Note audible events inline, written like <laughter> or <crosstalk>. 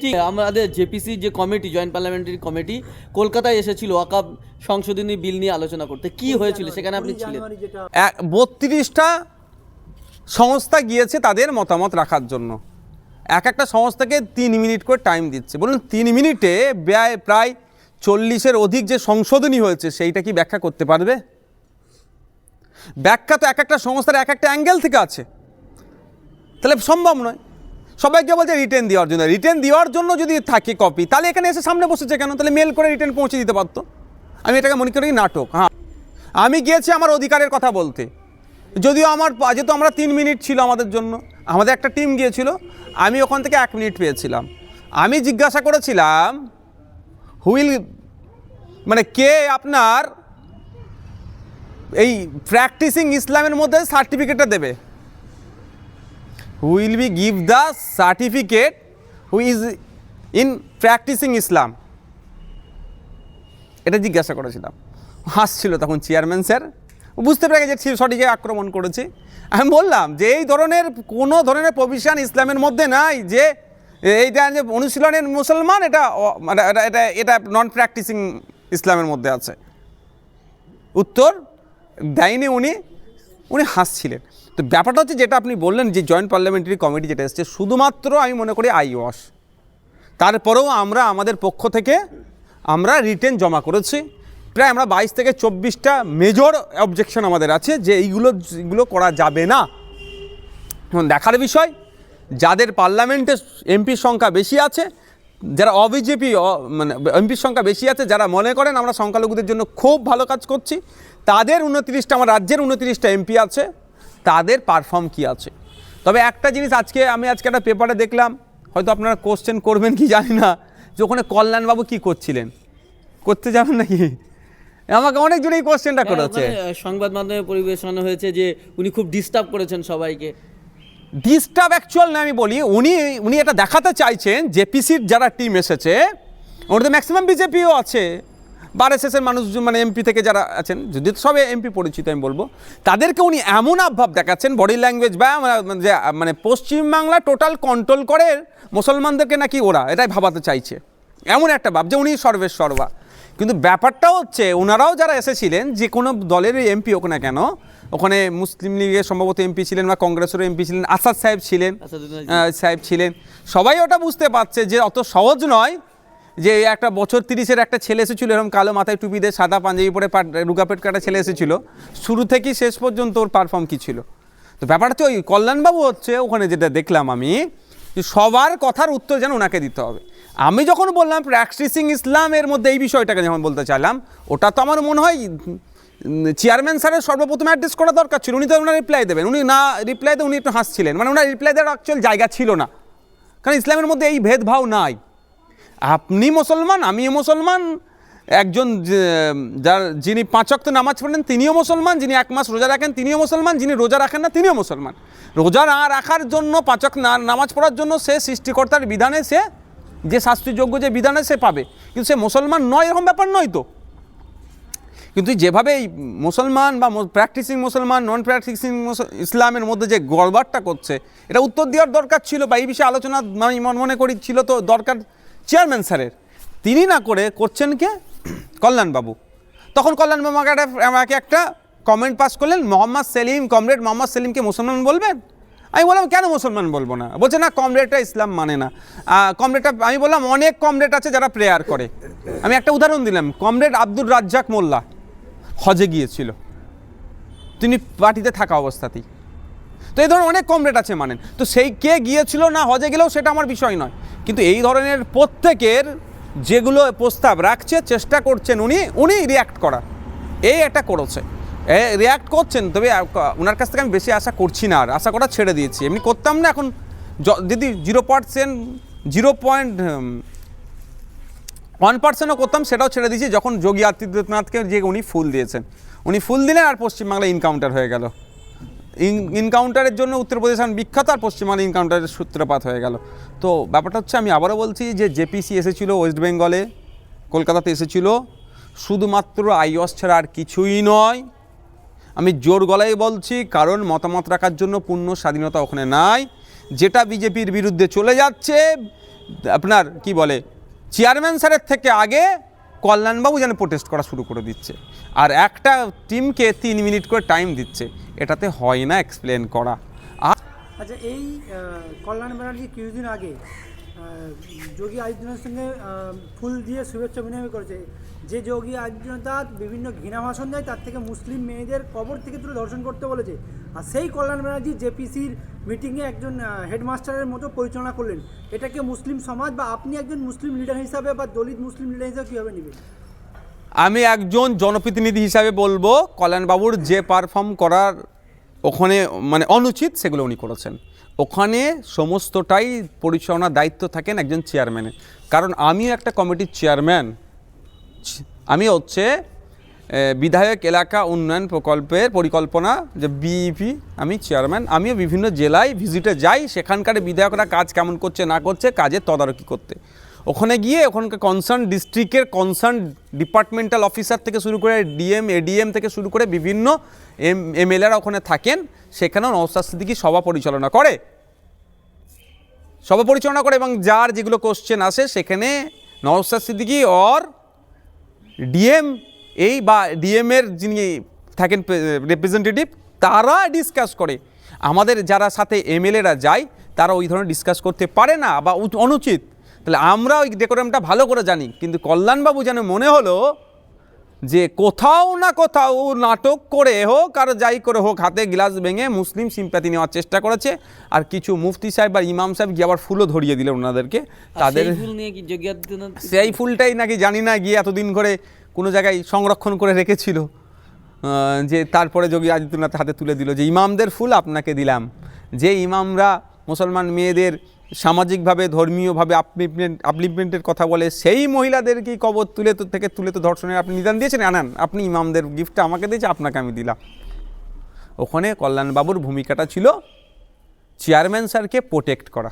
আমাদের জেপিসি যে committee joint parliamentary committee কলকাতায় এসেছিল ওয়াকাব সংশোধনী বিল নিয়ে আলোচনা করতে। কি হয়েছিল? সেখানে আপনি ছিলেন। বত্রিশটা সংস্থা গিয়েছে তাদের মতামত রাখার জন্য। এক একটা সংস্থাকে তিন মিনিট করে টাইম দিচ্ছে। বলুন তিন মিনিটে ব্যয় প্রায় চল্লিশের অধিক যে সংশোধনী হয়েছে সেইটা কি ব্যাখ্যা করতে পারবে? ব্যাখ্যা তো এক একটা সংস্থার এক একটা অ্যাঙ্গেল থেকে আছে। তাহলে সম্ভব নয়। সবাইকে বলছে রিটার্ন দেওয়ার জন্য। রিটার্ন দেওয়ার জন্য যদি থাকে কপি তাহলে এখানে এসে সামনে বসেছে কেন? তাহলে মেল করে রিটার্ন পৌঁছে দিতে পারতো। আমি এটাকে মনে করি নাটক হ্যাঁ। আমি গিয়েছি আমার অধিকারের কথা বলতে। যদিও আমার যেহেতু আমরা তিন মিনিট ছিল আমাদের জন্য, আমাদের একটা টিম গিয়েছিল, আমি ওখান থেকে এক মিনিট পেয়েছিলাম। আমি জিজ্ঞাসা করেছিলাম হুইল মানে কে আপনার এই প্র্যাকটিসিং ইসলামের মধ্যে সার্টিফিকেটটা দেবে? Will be give the certificate who is in practicing Islam এটা জিজ্ঞাসা করেছিলাম। হাসছিল তখন চেয়ারম্যান স্যার বুঝতে পেরে গেছে ঠিক সঠিকে আক্রমণ করেছি। আমি বললাম যে এই ধরনের কোনো ধরনের প্রভিশন ইসলামের মধ্যে নাই যে এইটা যে অনুশীলনের মুসলমান, এটা মানে এটা এটা এটা নন প্র্যাকটিসিং ইসলামের মধ্যে আছে। উত্তর দেয়নি উনি। উনি হাসছিলেন। তো ব্যাপারটা হচ্ছে যেটা আপনি বললেন যে জয়েন্ট পার্লামেন্টারি কমিটি যেটা এসছে, শুধুমাত্র আমি মনে করি আই ওয়াশ তারপরেও আমরা আমাদের পক্ষ থেকে আমরা রিটেন জমা করেছি। প্রায় আমরা বাইশ থেকে চব্বিশটা মেজর অবজেকশন আমাদের আছে যে এইগুলো এগুলো করা যাবে না। দেখার বিষয়, যাদের পার্লামেন্টে এমপির সংখ্যা বেশি আছে যারা অবিজেপি মানে এমপির সংখ্যা বেশি আছে যারা মনে করেন আমরা সংখ্যালঘুদের জন্য খুব ভালো কাজ করছি তাদের উনত্রিশটা আমার রাজ্যের উনত্রিশটা এমপি আছে তাদের পারফর্ম কি আছে? তবে একটা জিনিস আজকে আমি আজকে একটা পেপারে দেখলাম হয়তো আপনারা কোশ্চেন করবেন কি জানি না যে ওখানে কল্যাণবাবু কি করছিলেন? করতে যাবেন নাকি? আমাকে অনেক এই কোশ্চেনটা করেছে সংবাদ মাধ্যমে পরিবেশনা হয়েছে যে উনি খুব ডিস্টার্ব করেছেন সবাইকে। ডিস্টার্ব অ্যাকচুয়াল না, আমি বলি, উনি উনি এটা দেখাতে চাইছেন জেপিসির যারা টিম এসেছে, ওর তো ম্যাক্সিমাম বিজেপিও আছে। বারএসএসের মানুষ মানে এমপি থেকে যারা আছেন, যদি সবে এমপি পরিচিত আমি বলব, তাদেরকে উনি এমন আবভাব দেখাচ্ছেন বডি ল্যাঙ্গুয়েজ বা যে মানে পশ্চিমবাংলা টোটাল কন্ট্রোল করে মুসলমানদেরকে নাকি ওরা, এটাই ভাবাতে চাইছে। এমন একটা ভাব যে উনি সর্বের সর্বা কিন্তু ব্যাপারটা হচ্ছে ওনারাও যারা এসেছিলেন যে কোনো দলের এমপি হোক না কেন ওখানে মুসলিম লীগের সম্ভবত এমপি ছিলেন বা কংগ্রেসেরও এমপি ছিলেন আসাদ সাহেব ছিলেন সাহেব ছিলেন। সবাই ওটা বুঝতে পারছে যে অত সহজ নয় যে একটা বছর তিরিশের একটা ছেলে এসেছিল এরকম কালো মাথায় টুপি দিয়ে সাদা পাঞ্জাবি পরে পাট রুগাপেট কাটা ছেলে এসেছিল শুরু থেকেই শেষ পর্যন্ত ওর পারফর্ম কী ছিল? তো ব্যাপারটা হচ্ছে ওই কল্যাণবাবু হচ্ছে ওখানে যেটা দেখলাম আমি যে সবার কথার উত্তর যেন ওনাকে দিতে হবে। আমি যখন বললাম প্র্যাকটিসিং ইসলামের মধ্যে এই বিষয়টাকে যখন বলতে চাইলাম, ওটা তো আমার মনে হয় চেয়ারম্যান স্যারের সর্বপ্রথম অ্যাড্রেস করা দরকার ছিল। উনি তো ওনার রিপ্লাই দেবেন। উনি না রিপ্লাই দিয়ে, উনি একটু হাসছিলেন। মানে ওনার রিপ্লাই দেওয়ার অ্যাকচুয়াল জায়গা ছিল না। কারণ ইসলামের মধ্যে এই ভেদভাব নাই। আপনি মুসলমান, আমিও মুসলমান একজন যার, যিনি পাঁচ ওয়াক্ত নামাজ পড়েন, তিনিও মুসলমান, যিনি এক মাস রোজা রাখেন, তিনিও মুসলমান, যিনি রোজা রাখেন না, তিনিও মুসলমান। রোজা না রাখার জন্য, পাঁচ ওয়াক্ত না- নামাজ পড়ার জন্য সে সৃষ্টিকর্তার বিধানে সে, যে শাস্তিযোগ্য যে বিধানে সে পাবে। কিন্তু সে মুসলমান নয়, এরকম ব্যাপার নয় তো। কিন্তু যেভাবে এই মুসলমান বা প্র্যাকটিসিং মুসলমান নন প্র্যাকটিসিং ইসলামের মধ্যে যে গড়বারটা করছে, এটা উত্তর দেওয়ার দরকার ছিল বা এই বিষয়ে আলোচনা আমি মনে করি ছিল তো দরকার চেয়ারম্যান স্যারের। তিনি না করে করছেন কে? <clears throat> কল্যাণবাবু তখন কল্যাণবাবু আমাকে আমাকে একটা কমেন্ট পাস করলেন, মোহাম্মদ সেলিম, কমরেড মোহাম্মদ সেলিমকে মুসলমান বলবেন? আমি বললাম, কেন মুসলমান বলব না? বলছে, না কমরেডটা ইসলাম মানে না। কমরেডটা আমি বললাম, অনেক কমরেড আছে যারা প্রেয়ার করে। আমি একটা উদাহরণ দিলাম, কমরেড আব্দুর রাজ্জাক মোল্লা হজে গিয়েছিল। তিনি পার্টিতে থাকা অবস্থাতেই। তো এই ধরনের অনেক কমরেড আছে মানেন। তো সেই কে গিয়েছিল না হজে গেলেও সেটা আমার বিষয় নয়। কিন্তু এই ধরনের প্রত্যেকের যেগুলো প্রস্তাব রাখছে, চেষ্টা করছেন উনি উনি রিয়াক্ট করা এই একটা করেছে। রিয়াক্ট করছেন, তবে ওনার কাছ থেকে আমি বেশি আশা করছি না আর, আশা করা ছেড়ে দিয়েছি। এমনি করতাম না, এখন যদি zero percent zero point one পার্সেন্টও করতাম, সেটাও ছেড়ে দিয়েছি। যখন যোগী আদিত্যনাথকে যে উনি ফুল দিয়েছেন। উনি ফুল দিলেন আর পশ্চিমবাংলায় ইনকাউন্টার হয়ে গেল। ইনকাউন্টারের জন্য উত্তরপ্রদেশ এখন বিখ্যাত আর পশ্চিমবাংলা ইনকাউন্টারের সূত্রপাত হয়ে গেল। তো ব্যাপারটা হচ্ছে আমি আবারও বলছি যে জেপিসি এসেছিল ওয়েস্ট বেঙ্গলে, কলকাতাতে এসেছিল। শুধুমাত্র আইওস ছাড়া আর কিছুই নয়, আমি জোর গলায় বলছি কারণ মতামত রাখার জন্য পূর্ণ স্বাধীনতা ওখানে নাই। যেটা বিজেপির বিরুদ্ধে চলে যাচ্ছে, আপনার কি বলে, চেয়ারম্যান স্যারের থেকে আগে কল্যাণবাবু যেন প্রোটেস্ট করা শুরু করে দিচ্ছে। আর একটা টিমকে তিন মিনিট করে টাইম দিচ্ছে। এটাতে হয় না এক্সপ্লেন করা। আচ্ছা এই কল্যাণ ব্যানার্জি কিছুদিন আগে যোগী আদিত্যনাথের সঙ্গে ফুল দিয়ে শুভেচ্ছা বিনিময় করেছে। যে যোগী আদিত্যনাথ বিভিন্ন ঘৃণা ভাষণ দেয়, তার থেকে মুসলিম মেয়েদের কবর থেকে তুলে ধর্ষণ করতে বলেছে। আর সেই কল্যাণ ব্যানার্জি, জেপিসির মিটিংয়ে একজন হেডমাস্টারের মতো পরিচালনা করলেন। এটাকে মুসলিম সমাজ বা আপনি একজন মুসলিম লিডার হিসাবে বা দলিত মুসলিম লিডার হিসাবে কীভাবে নেবেন? আমি একজন জনপ্রতিনিধি হিসাবে বলব, কল্যাণবাবুর যে পারফর্ম করার ওখানে মানে অনুচিত সেগুলো উনি করেছেন। ওখানে সমস্তটাই পরিচালনার দায়িত্ব থাকেন একজন চেয়ারম্যানের কারণ আমিও একটা কমিটির চেয়ারম্যান আমি হচ্ছে বিধায়ক এলাকা উন্নয়ন প্রকল্পের পরিকল্পনা, যে বিইপি আমি চেয়ারম্যান আমিও বিভিন্ন জেলায় ভিজিটে যাই, সেখানকার বিধায়করা কাজ কেমন করছে, না করছে, কাজের তদারকি করতে। ওখানে গিয়ে ওখানকার কনসার্ন ডিস্ট্রিক্টের কনসার্ন ডিপার্টমেন্টাল অফিসার থেকে শুরু করে ডিএম এডিএম থেকে শুরু করে বিভিন্ন এম এমএলএরা ওখানে থাকেন, সেখানেও নওসাদ সিদ্দিকি সভা পরিচালনা করে। সভা পরিচালনা করে এবং যার যেগুলো কোশ্চেন আসে, সেখানে নওসাদ সিদ্দিকি অর ডিএম এই বা ডিএম এর যিনি থাকেন রিপ্রেজেন্টেটিভ তারা ডিসকাস করে। আমাদের যারা সাথে এমএলএরা যায় তারা ওই ধরনের ডিসকাস করতে পারে না বা অনুচিত। তাহলে আমরা ওই ডেকোরামটা ভালো করে জানি। কিন্তু কল্যাণবাবু যেন মনে হলো যে কোথাও না কোথাও নাটক করে হোক আর যাই করে হোক হাতে গ্লাস ভেঙে মুসলিম সিম্প্যাথি নেওয়ার চেষ্টা করেছে। আর কিছু মুফতি সাহেব আর ইমাম সাহেব গিয়ে আবার ফুলও ধরিয়ে দিলেন ওনাদেরকে। তাদের সেই ফুলটাই নাকি জানি না গিয়ে এতদিন করে কোনো জায়গায় সংরক্ষণ করে রেখেছিল যে তারপরে যোগী আদিত্যনাথ হাতে তুলে দিল, যে ইমামদের ফুল আপনাকে দিলাম। যে ইমামরা মুসলমান মেয়েদের সামাজিকভাবে, ধর্মীয়ভাবে আপলিপমেন্ট আপলিপমেন্টের কথা বলে, সেই মহিলাদের কি কবর তুলে তো, থেকে তুলে তো ধর্ষণের আপনি নিদান দিয়েছেন? আনান আপনি ইমামদের গিফটটা আমাকে দিয়েছে, আপনাকে আমি দিলাম। ওখানে কল্যাণবাবুর ভূমিকাটা ছিল চেয়ারম্যান স্যারকে প্রোটেক্ট করা।